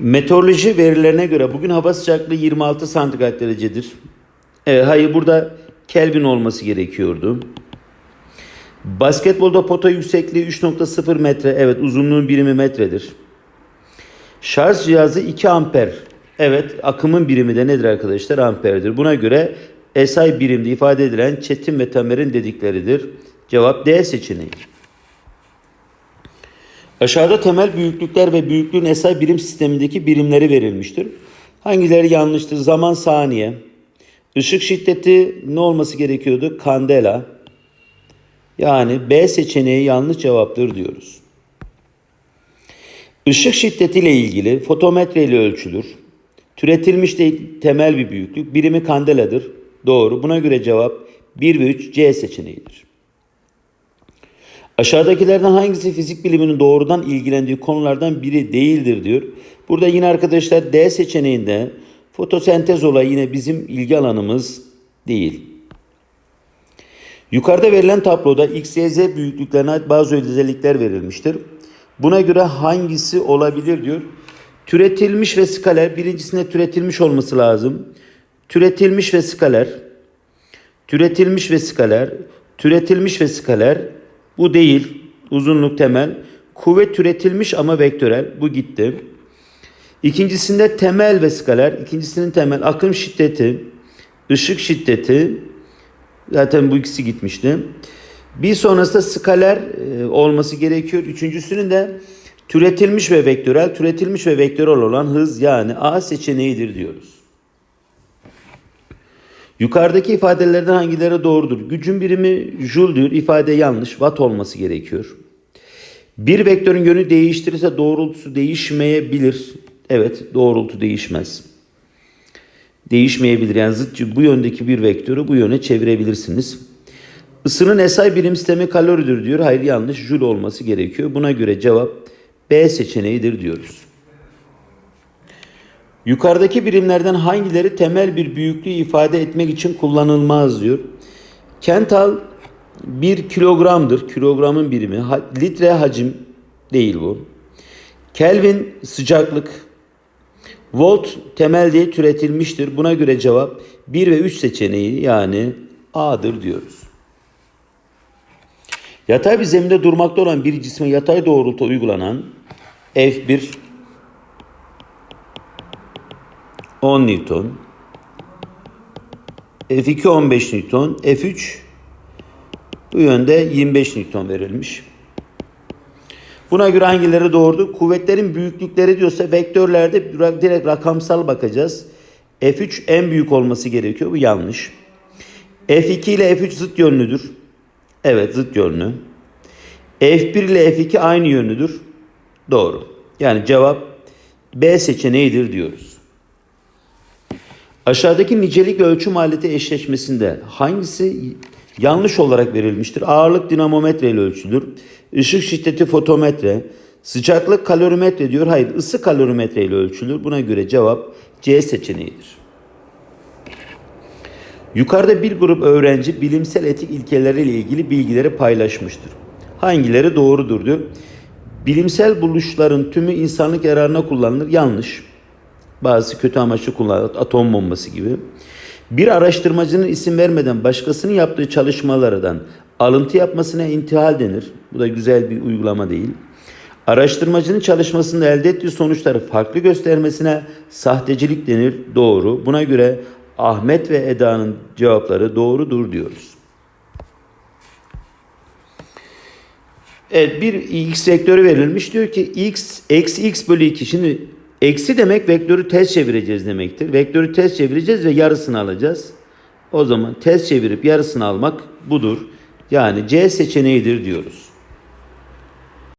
Meteoroloji verilerine göre bugün hava sıcaklığı 26 santigrat derecedir. Evet, hayır burada Kelvin olması gerekiyordu. Basketbolda pota yüksekliği 3.0 metre. Evet uzunluğun birimi metredir. Şarj cihazı 2 amper. Evet akımın birimi de nedir arkadaşlar? Amperdir. Buna göre SI birimde ifade edilen Çetin ve Tamer'in dedikleridir. Cevap D seçeneği. Aşağıda temel büyüklükler ve büyüklüğün SI birim sistemindeki birimleri verilmiştir. Hangileri yanlıştır? Zaman saniye. Işık şiddeti ne olması gerekiyordu? Kandela. Yani B seçeneği yanlış cevaptır diyoruz. Işık şiddetiyle ilgili fotometre ile ölçülür. Türetilmiş de temel bir büyüklük. Birimi kandeladır. Doğru. Buna göre cevap 1 ve 3 C seçeneğidir. Aşağıdakilerden hangisi fizik biliminin doğrudan ilgilendiği konulardan biri değildir diyor. Burada yine arkadaşlar D seçeneğinde fotosentez olayı yine bizim ilgi alanımız değil. Yukarıda verilen tabloda X, Y, Z büyüklüklerine bazı özellikler verilmiştir. Buna göre hangisi olabilir diyor. Türetilmiş ve skaler birincisinde türetilmiş olması lazım. Türetilmiş ve skaler. Türetilmiş ve skaler. Türetilmiş ve skaler. Bu değil. Uzunluk temel. Kuvvet türetilmiş ama vektörel. Bu gitti. İkincisinde temel ve skaler. İkincisinin temel akım şiddeti, ışık şiddeti. Zaten bu ikisi gitmişti. Bir sonrasında skaler e, olması gerekiyor. Üçüncüsünün de türetilmiş ve vektörel. Türetilmiş ve vektörel olan hız yani A seçeneğidir diyoruz. Yukarıdaki ifadelerden hangileri doğrudur? Gücün birimi diyor. İfade yanlış. Watt olması gerekiyor. Bir vektörün yönü değiştirirse doğrultusu değişmeyebilir. Evet doğrultu değişmez. Değişmeyebilir. Yani zıt bu yöndeki bir vektörü bu yöne çevirebilirsiniz. Isının SI birim sistemi kaloridir diyor. Hayır yanlış. Joule olması gerekiyor. Buna göre cevap B seçeneğidir diyoruz. Yukarıdaki birimlerden hangileri temel bir büyüklüğü ifade etmek için kullanılmaz diyor. Kental 1 kilogramdır. Kilogramın birimi. Litre hacim değil bu. Kelvin sıcaklık. Volt temel diye türetilmiştir. Buna göre cevap 1 ve 3 seçeneği yani A'dır diyoruz. Yatay bir zeminde durmakta olan bir cisme yatay doğrultu uygulanan F1 10 Newton F2 15 Newton F3 bu yönde 25 Newton verilmiş. Buna göre hangileri doğrudur? Kuvvetlerin büyüklükleri diyorsa vektörlerde direkt rakamsal bakacağız. F3 en büyük olması gerekiyor. Bu yanlış. F2 ile F3 zıt yönlüdür. Evet zıt yönlü. F1 ile F2 aynı yönlüdür. Doğru. Yani cevap B seçeneğidir diyoruz. Aşağıdaki nicelik ölçüm aleti eşleşmesinde hangisi yanlış olarak verilmiştir? Ağırlık dinamometre ile ölçülür. Işık şiddeti fotometre. Sıcaklık kalorimetre diyor. Hayır ısı kalorimetre ile ölçülür. Buna göre cevap C seçeneğidir. Yukarıda bir grup öğrenci bilimsel etik ilkeleriyle ilgili bilgileri paylaşmıştır. Hangileri doğrudur diyor. Bilimsel buluşların tümü insanlık yararına kullanılır. Yanlış. Bazı kötü amaçlı kullanılır. Atom bombası gibi. Bir araştırmacının isim vermeden başkasının yaptığı çalışmalardan alıntı yapmasına intihal denir. Bu da güzel bir uygulama değil. Araştırmacının çalışmasında elde ettiği sonuçları farklı göstermesine sahtecilik denir. Doğru. Buna göre Ahmet ve Eda'nın cevapları doğrudur diyoruz. Evet bir x vektörü verilmiş. Diyor ki x eksi x bölü 2. Şimdi eksi demek vektörü ters çevireceğiz demektir. Vektörü ters çevireceğiz ve yarısını alacağız. O zaman ters çevirip yarısını almak budur. Yani C seçeneğidir diyoruz.